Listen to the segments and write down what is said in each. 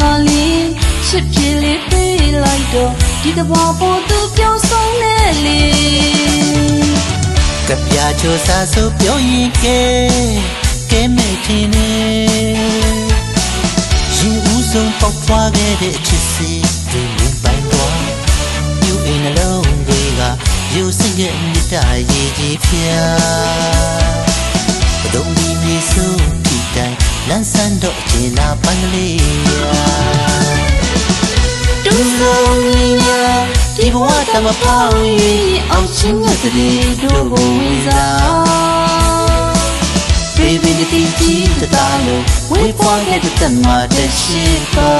မထိန်ကလေးရှစ်ပြေလေးပေးလိုက်တော့ဒီတဘပေါ်သူပြောင်းဆုံးနေလေကပြာချိုစာဆိုပြောရင်ကဲကဲမဲ့ထင်းနေရင်ဦးဆုံးပေါက်ဖွားခဲ့တဲ့ချစ်စီဒီမြင်ပိုင်တော့ယူအိမ်နှလုံးတွေကယူစင်ရဲ့မြတ်တာရေးကြီးဖျားဘဒုံဒီမြေဆုံးထိတိုင်း လန်းဆန်းတော့အကျဉ်းနာပန်းကလေးရာဒူဆုံးညာဒီဘဝတမပေါင်း၍အောင်ချင်းရဲ့တည်းတို့ကိုဝင်စား Baby ဒီတီကြီးတသားလို့ဝေးပွားခဲ့တဲ့တမတဲ့ရှိပါ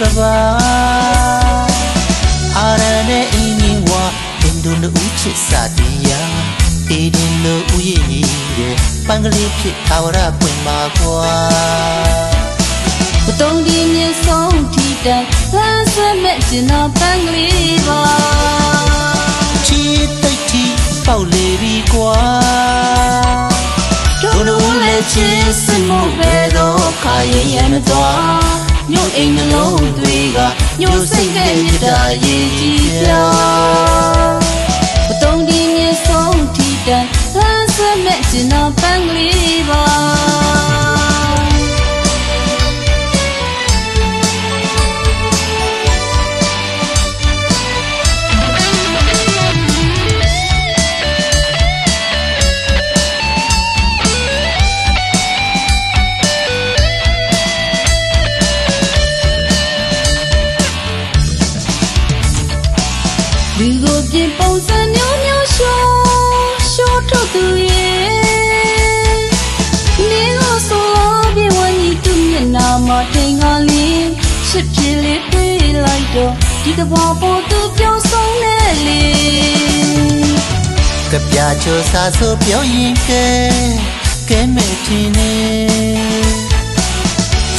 ကဘာအာရနဲ့အင်းကြီးဝါအင်းတို့လူချစ်စာတရားတေးတင်လို့ဥယျာဉ်ကြီးတဲ့ပန်းကလေးဖြစ်သာဝရပွင့်မှာကွာဘတုံဒီမြင့်ဆုံးထီတန်လမ်းဆွဲမဲ့ကျင်နာပန်းကလေးပါချီတိတ်တီပေါက်လေပြီကွာတို့တို့လည်းချစ်စမှုပဲတော့ခါရင်ရမသွား ညို့အိမ်နှလုံးတွေကညို့စိတ်ကမြတ်တာရေးကြီးပြောဘတုံဒီမြင့်ဆုံးထီတန်လမ်းဆွဲမဲ့ကျင်နာ ထိန်ကလေးရှစ်ပြေလေးပေးလိုက်တော့ဒီတဘောပေါ်သူပြောင်းဆုံးနေလေကပြာချိုစာဆိုပြောရင်ကဲကဲမဲ့ထင်းနေ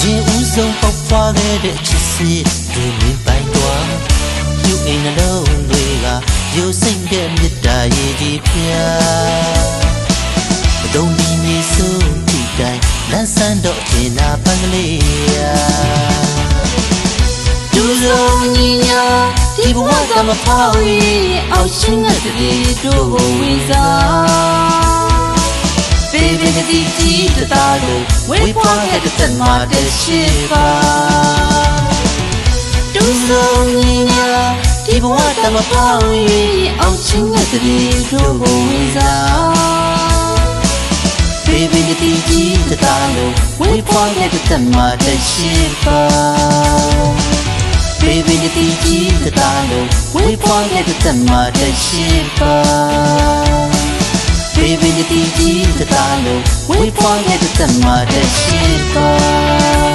ရင်ဦးဆုံးပေါက်ဖွားခဲ့တဲ့ချစ်စီဒီမြင်ပိုင်တော့ယူအိမ်နှလုံးတွေကယူစိတ်တဲ့မြတ်တာရေးကြီးဖျားဘဒုံဒီမြေဆုံး ထိတိုင်းလန်းဆန်းတော့ကျင်နာပန်းကလေးရာဒူလုံးညီညာဒီဘဝကမဖောက်၍အောက်ချင်းတဲ့တည်းတို့ကိုဝင်စား Baby တတိကြီးတသားလို့ဝေးပွားခဲ့တဲ့တမတဲ့ရှိပါဒူလုံးညီညာဒီဘဝကမဖောက်၍အောက်ချင်းတဲ့တည်းတို့ကိုဝင်စား Baby တတိကြီးတသားလို့ဝေးပွားခဲ့တဲ့တမတဲ့ရှိပါ Baby ဒီတီကြီးတသားလို့ဝေးဖွားခဲ့တဲ့တမတဲ့ရှိပါ Baby ဒီတီကြီးတသားလို့ဝေးဖွားခဲ့တဲ့တမတဲ့ရှိပါ